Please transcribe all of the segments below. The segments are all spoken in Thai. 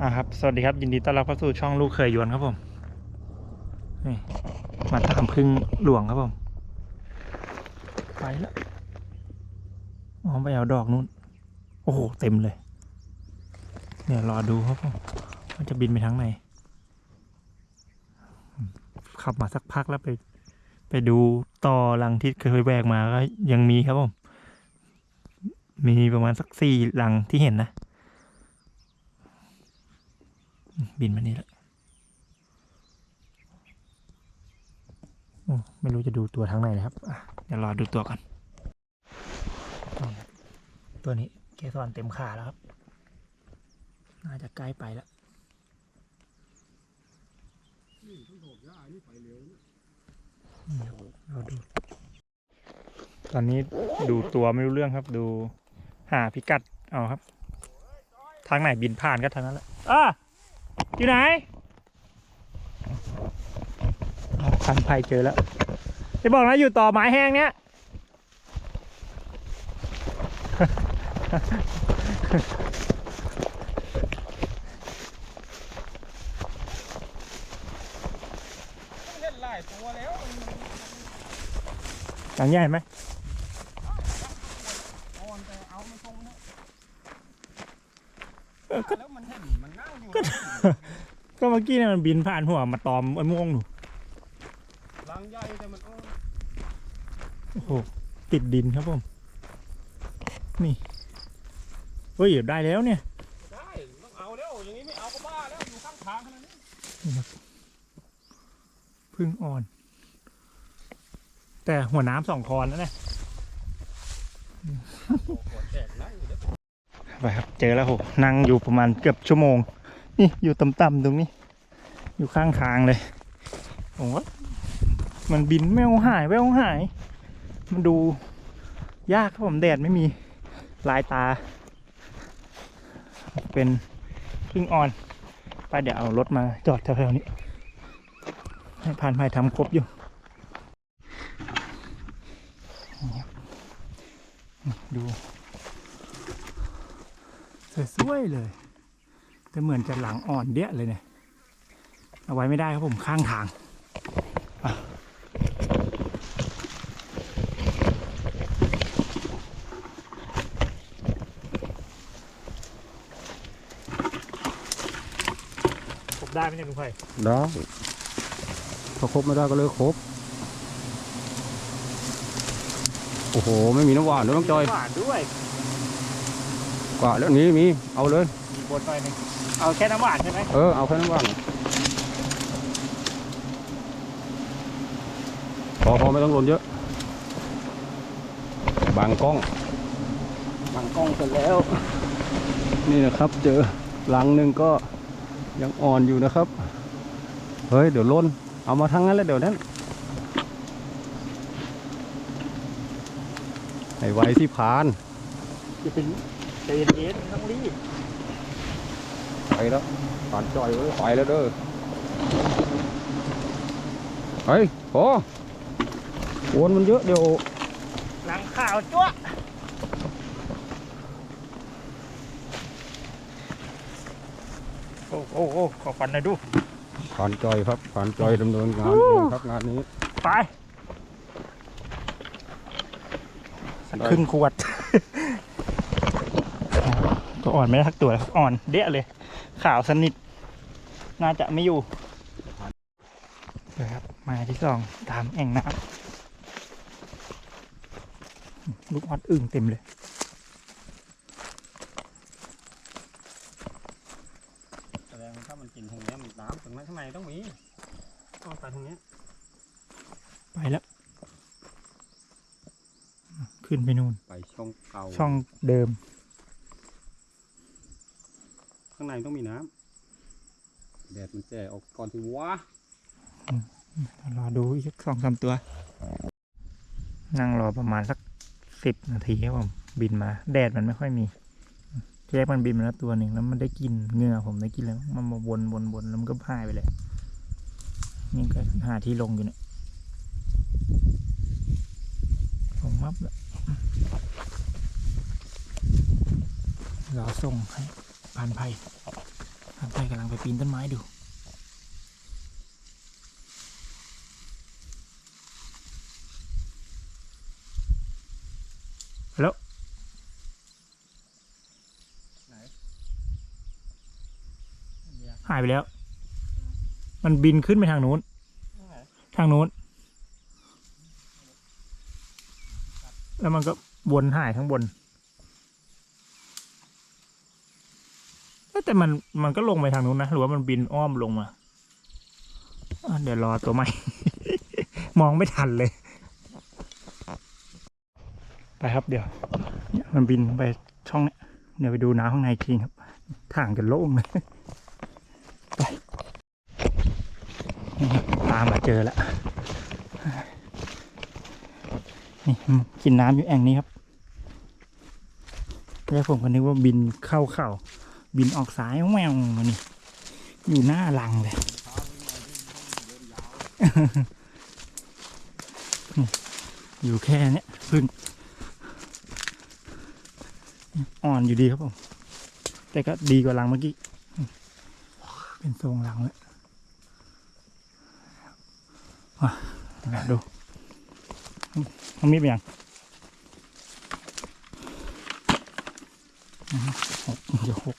อ่าครับ สวัสดีครับยินดีต้อนรับเข้าสู่ช่องลูกเคยยวนครับผมนี่มาตามพึ่งหลวงครับผม ไปแล้วอ๋อไปเอาดอกนู้น โอ้โห เต็มเลยเดี๋ยรอดูครับผมว่าจะบินไปทางไหนขับมาสักพักแล้วไป ไปดูต่อลังที่เคยแวกมาก็ยังมีครับผม มีประมาณสักสี่ลังที่เห็นนะ บินมานี่แหละโอ้ไม่รู้จะดูตัวทางไหนเลยครับเดี๋ยวรอดูตัวก่อนตัวนี้เกสรเต็มขาแล้วครับ น่าจะใกล้ไปแล้วนี่ครับเราดู ตอนนี้ดูตัวไม่รู้เรื่องครับ ดูหาพิกัด เอาครับ ทางไหนบินผ่านก็ทางนั้นแหละอะ อยู่ไหนพันไผ่เจอแล้วจะบอกนะอยู่ต่อไม้แห้งเนี้ยเล่นหลายตัวแล้วหลังใหญ่ไหมอ่อนแต่เอาไม่ตรงนะแล้ว มันเห็นมันนั่งอยู่ก็เมื่อกี้เนี่ยมันบินผ่านหัวมาตอมไอ้ม่วงหนูลังใหญ่แต่มันอ่อนโอ้โหติดดินครับผม นี่เฮ้ยได้แล้วเนี่ย ได้ต้องเอาแล้วอย่างนี้ไม่เอาก็บ้าแล้วอยู่ข้างทางขนาดนี้พึ่งอ่อน แต่หัวน้ำสองคอนแล้วเนี่ยโอ้โหแตกนั่งอยู่เด้อไปครับเจอแล้วโหนั่งอยู่ประมาณเกือบชั่วโมง นี่อยู่ต่ำๆตรงนี้ อยู่ข้างทางเลยผมว่ามันบินแมวหายแววหาย มันดูยากครับผมแดดไม่มีลายตา เป็นพึ่งอ่อนไปเดี๋ยวเอารถมาจอดแถวๆนี้ ให้ผ่านไปทำครบอยู่ดูสวยๆเลย แต่เหมือนจะหลังอ่อนเดี้ยเลยเนี่ย เอาไว้ไม่ได้ครับผมข้างทางอะผมได้ไหมเนี่ยลุงไผ่ได้พอครบไม่ได้ก็เลยครบ โอ้โห ไม่มีน้ำหวานด้วยน้องจอยหวานด้วยกว่าแล้วนี้มี เอาเลย มีบนหน่อยหนึง เอาแค่น้ำหวานใช่ไหมเออเอาแค่น้ำหวานพอพอไม่ต้องลนเยอะ บางกล้อง บางกล้องเสร็จแล้ว นี่นะครับ เจอหลังหนึ่งก็ยังอ่อนอยู่นะครับ เฮ้ย เดี๋ยวล้น เอามาทั้งนั้นแล้วเดี๋ยวนั้นให้ไวที่ผ่านจะเป็นใจเย็นๆต้องรีบ ไปแล้วผ่านจอยไว้ไปแล้วเด้อเฮ้ยพอโอนมันเยอะเดี๋ยวหลังข่าวจ้วะโอ้โอ้โอ้ขอฟันหน่อยดูผ่านจอยครับผ่านจอยดำเนินงานอู้เองครับงานนี้ไปสักครึ่งขวดก็อ่อนไม่ได้ทักตัวแล้วครับอ่อนเดะเลย ขาวสนิท น่าจะไม่อยู่เดี๋ยวครับ มาที่สองตามแอ่งน้ำลูกออดอึ่งเต็มเลย แสดงถ้ามันกินตรงนี้มันน้ำตรงนั้นข้างในต้องมีต้องไปตรงนี้ ไปแล้ว ขึ้นไปนู่น ไปช่องเก่าช่องเดิม ข้าง ในต้องมีน้ำแดดมันแจ่ออกก่อนที่วะรอดูอีกสักสองสามตัว นั่งรอประมาณสักสิบนาทีครับผมบินมา แดดมันไม่ค่อยมีทีแรกมันบินมาแล้วตัวหนึ่งแล้วมันได้กินเหงื่อผมได้กินแล้ว มันมาวนวนวนแล้วมันก็หายไปเลยนี่ก็หาที่ลงอยู่เนี่ยผมมับแล้วรอส่งให้ ผ่านภัยหางใต้กำลังไปปีนต้นไม้ดูแล้วหายไปแล้ว มันบินขึ้นไปทางนู้น ทางนู้น แล้วมันก็วนหายข้างบนเอ้ย แต่มันมันก็ลงไปทางนู้นนะ หรือว่ามันบินอ้อมลงมาเดี๋ยวรอตัวใหม่ มองไม่ทันเลย ไปครับเดี๋ยวเนี่ยมันบินไปช่องเนี้ยเดี๋ยวไปดูน้ำข้างในทีครับทางจะโล่งเลยไปตามมาเจอแล้วนี่กินน้ำอยู่แอ่งนี้ครับแล้วผมก็นึกว่าบินเข้าเข่า บินออกซ้ายแววมานี่อยู่หน้ารังเลยอยู่แค่เนี้ยพึ่งอ่อนอยู่ดีครับผม แต่ก็ดีกว่ารังเมื่อกี้ เป็นทรงรังแล้วอะดูมันมีดไปยังหกเดี๋ยวหก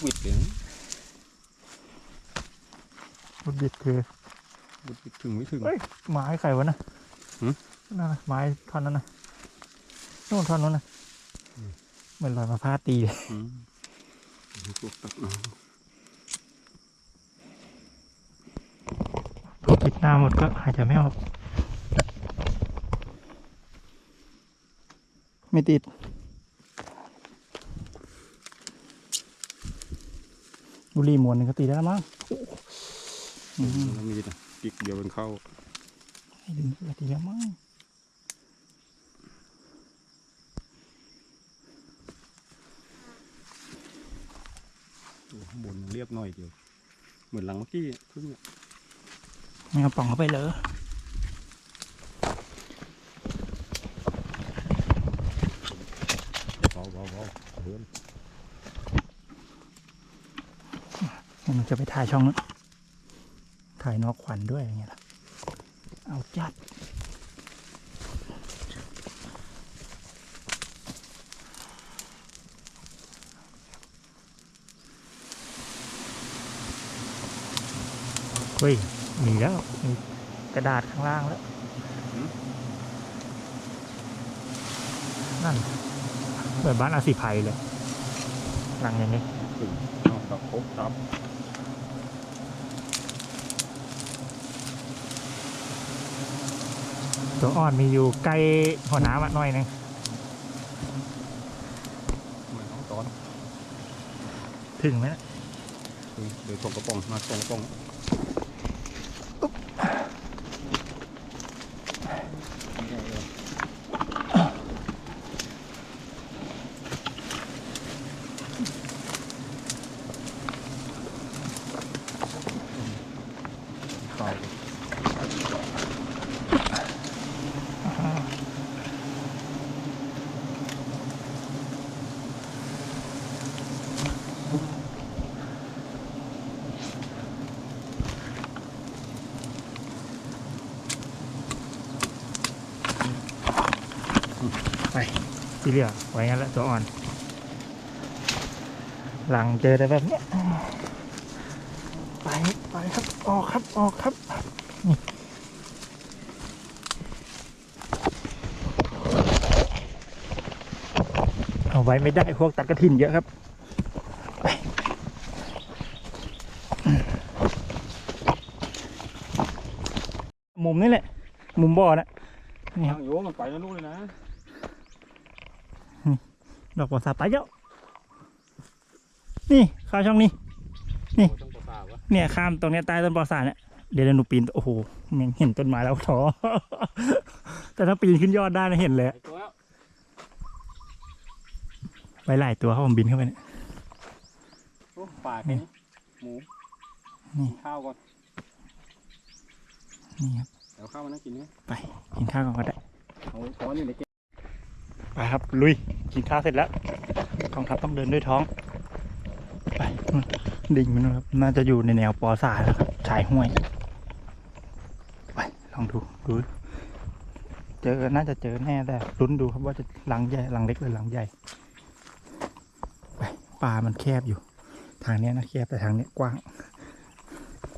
ปุดวิดเลยบุดบิดคือปุดวิดถึงไม่ถึงเฮ้ยไม้ใครวะนะนั่นนะไม้ท่อนนั้นนะนู่นท่อนนั้นนะเหมือนลอยมาพาตีเลยพวกตักน้พอปิดหน้าหมดก็หายใจไม่ออก ไม่ติด บุหรี่มวนหนึงก็ติดได้แล้วมั้งำแล้วมีดอะปิกเดียวเป็นเข้าให้ดึงก็ติดแล้วมั้งตัวข้างบนเรียบหน่อยเดียว เหมือนหลังเมื่อกี้เพิ่งไม่เอาป่องเข้าไปเลย เบาเบาเบาเพื่อน มันจะไปถ่ายช่องนั้นถ่ายนอกขวัญด้วยอย่างเงี้ยล่ะเอาจัดเฮ้ยมีแล้วมีกระดาษข้างล่างแล้ว นั่นเหมือนบ้านอาศิภัยเลยหลังอย่างนี้ถึงเอาตับครับ ตับตัวอ่อนมีอยู่ใกล้หัวน้ำอะหน่อยหนึงเหมือนต้องตอนถึงไหมนะถึงเดี๋ยวส่งกระป๋องมาส่งกระป๋อง สีเหลือไว้งั้นแหละตัวอ่อน หลังเจอแต่แบบเนี้ยไปไปครับออกครับออกครับนี่เอาไว้ไม่ได้พวกตัดกระถินเยอะครับไปมุมนี่แหละ มุมบ่อนะนี่ครับโยมันไปแล้วลูกเลยนะ ดอกบัวสาไปเยอะนี่ข้าวช่องนี้ นี่ต้องประสาวะเนี่ยข้ามตรงเนี้ยใต้ต้นปอสาเนี่ยเดี๋ยวหนูปีนโอ้โหยังเห็นต้นไม้แล้วท้อแต่ถ้าปีนขึ้นยอดได้นะเห็นเลยไอ้ตัวแล้วไปหลายตัวครับผมบินเข้าไปเนี่ยโอ้ปลาแค่นี้หมูนี่กินข้าวก่อนนี่ครับเดี๋ยวข้าวมานั่งกินนี่ไปกินข้าวก่อนก็ได้เอาช้อนอยู่ในเก็บ ไปครับ ลุย กินข้าวเสร็จแล้วกองทัพต้องเดินด้วยท้อง ไปดิ่งมันะครับ น่าจะอยู่ในแนวปอสายแล้วครับชายห้วย ไป ลองดูดูเจอน่าจะเจอแน่แต่ลุ้นดูครับว่าจะหลังใหญ่หลังเล็กหรือหลังใหญ่ไปป่ามันแคบอยู่ ทางเนี้ยนะแคบแต่ทางเนี้ยกว้าง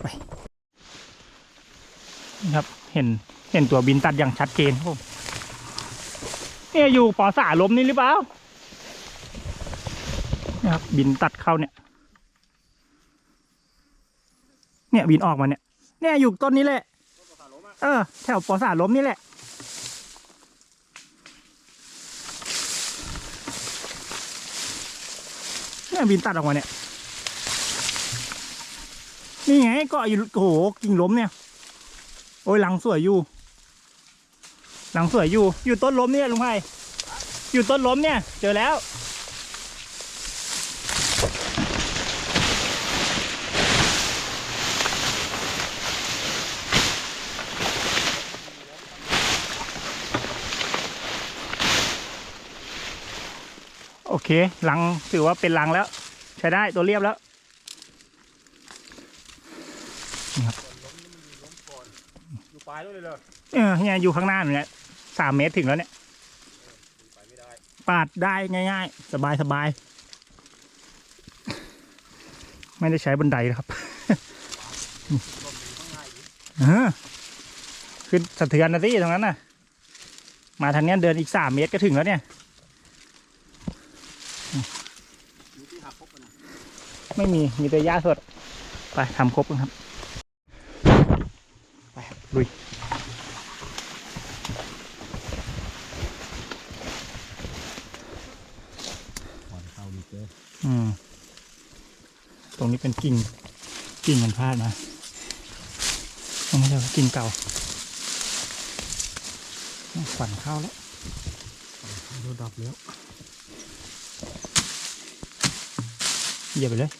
ไปนะครับเห็นเห็นตัวบินตัดอย่างชัดเจนครับผม เนี่ยอยู่ปอสาลมนี่หรือเปล่าเนี่ยครับบินตัดเข้าเนี่ย เนี่ยบินออกมาเนี่ย เนี่ยอยู่ต้นนี้แหละ เออ แถวปอสาลมนี่แหละเนี่ยบินตัดออกมาเนี่ย นี่ไงเก็อยู่โอ้โหกิ่งล้มเนี่ย โอ้ยหลังสวยอยู่ หลังสวยอยู่ อยู่ต้นล้มเนี่ยลุงไพอยู่ต้นล้มเนี่ย เจอแล้ว โอเคหลังถือว่าเป็นหลังแล้ว ใช้ได้ตัวเรียบแล้วอยู่ปลายด้วยเลยเลยเออเนี่ยอยู่ข้างหน้าเนี่ย สามเมตรถึงแล้วเนี่ย ปาดได้ง่าย ๆ สบายสบายไม่ได้ใช้บันไดนะครับเออขึ้นสะเทือนนะสิตรงนั้นน่ะ มาทางนี้เดินอีกสามเมตรก็ถึงแล้วเนี่ย ไม่มีมีแต่หญ้าสด ไปทำครบกันครับ ไปครับลุย ก่อนเข้าดีเจอ อืม ตรงนี้ เป็นกิ่งกิ่งมันพลาดมาตรงนี้เลยกิ่งเก่าขวัญเข้าแล้วรถดับแล้วเหยียบไปเลย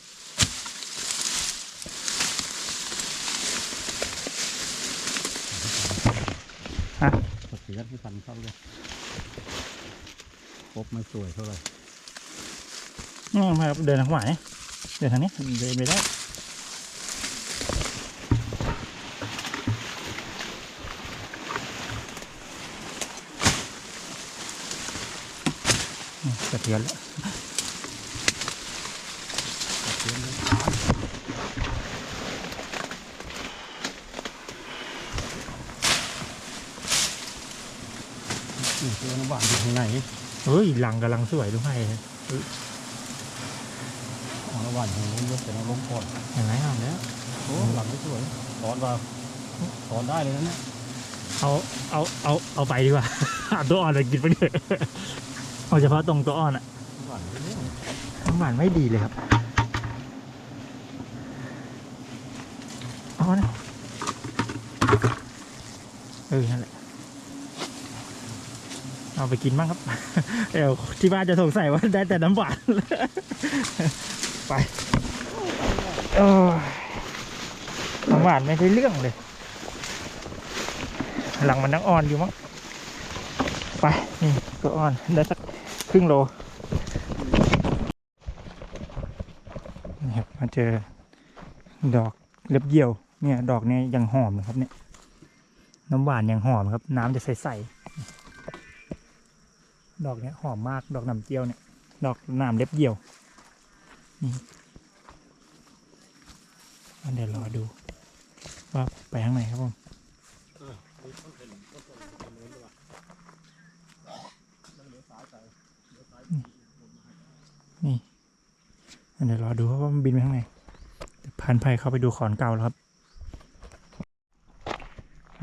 สะเทือนที่ฟันเข้าเลยครบไม่สวยเท่าไหร่นี่มาครับเดินทางขวาเนี่ย เดินทางนี้เดินไปได้อืมสะเทือนแล้วสะเทือนเลยนี่เจอน้ำหวานอยู่ข้างในเฮ้ยหลังกำลังสวยด้วยอ๋อน้ำหวานทางนู้นเยอะแต่น้ำล้มก่อนเห็นไหมเอาแล้วโอ้หลังไม่สวยถอนมาถอนได้เลยนะเนี่ยเอาเอาเอาเอาไปดีกว่าเอาตัวอ่อนเลยกินไปเถอะเอาเฉพาะตรงตัวอ่อนอะน้ำหวานไม่เยอะน้ำหวานไม่ดีเลยครับเอ๋อนะเออนั่นแหละเอาไปกินบ้างครับเดี๋ยวที่บ้านจะสงสัยว่าได้แต่น้ำหวาน ไปเออน้ำหวานไม่ได้เรื่องเลย หลังมันนั่งอ่อนอยู่มั้ง ไป นี่ก็อ่อน ได้สักครึ่งโลนี่ครับมาเจอดอกเล็บเยี่ยว เนี่ย ดอกเนี้ยยังหอมนะครับเนี่ย น้ำหวานยังหอมครับ น้ำจะใสๆ ดอกเนี้ยหอมมาก ดอกน้ำเจียวเนี่ย ดอกน้ำเล็บเยี่ยว เดี๋ยวรอดู ว่าไปทางไหนครับผมนี่เดี๋ยวรอดูว่ามันบินไปทางไหนพันไผ่เข้าไปดูขอนเก่าแล้วครับ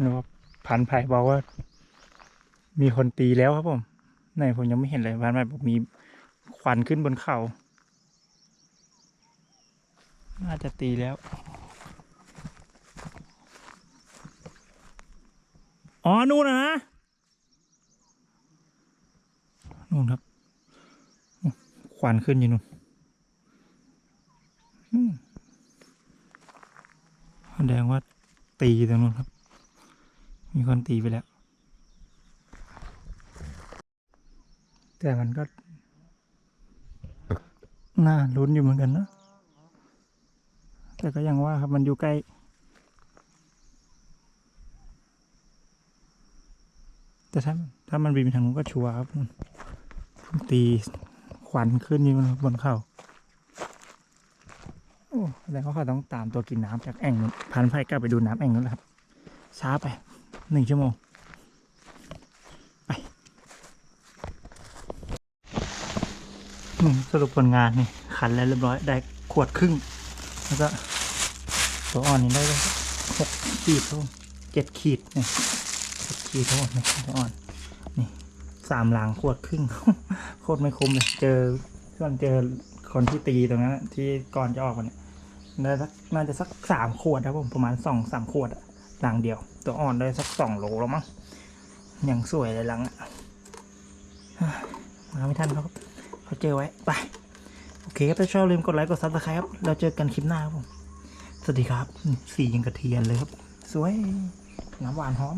นึกว่าพันไผ่บอกว่า มีคนตีแล้วครับผม ไหนผมยังไม่เห็นเลยพันไผ่บอกมีควันขึ้นบนเขา น่าจะตีแล้ว อ๋อ นู่นนะนะ นู่นครับ ควันขึ้นอยู่นู่นแสดงว่าตีตรงนู้นครับ มีคนตีไปแล้ว แต่มันก็ น่าลุ้นอยู่เหมือนกันนะ แต่ก็ยังว่าครับมันอยู่ใกล้แต่ถ้าถ้ามันบินไปทางนู้นก็ชัวร์ครับ ตีควันขึ้นอยู่บนเขาโอ้แสดงว่าเขาต้องตามตัวกินน้ำจากแอ่งนู้นพันไฟกลับไปดูน้ำแอ่งนู้นแหละครับ ช้าไปหนึ่งชั่วโมงไปสรุปผลงานนี่ขันแล้วเรียบร้อยได้ขวดครึ่ง แล้วก็ ตัวอ่อนนี่ได้หกขีดครับผมเจ็ดขีดนี่เจ็ดขีดทั้งหมดนี่ตัวอ่อน นี่สามหลังขวดครึ่งโคตรไม่คุ้มเลย เจอส่วนเจอคนที่ตีตรงนั้นที่ก่อนจะออกมาเนี่ยได้สักน่าจะสักสามขวดครับผมประมาณสองสามขวดอะหลังเดียว ตัวอ่อนได้สักสองโลแล้วมั้งยังสวยเลยหลังอะมาไม่ทันครับเขาเจอไว้ไปโอเคครับถ้าชอบลืมกดไลค์กดซับสไครต์ครับเราเจอกันคลิปหน้าครับผม สวัสดีครับ สียังกระเทียนเลยครับ สวยน้ำหวานหอม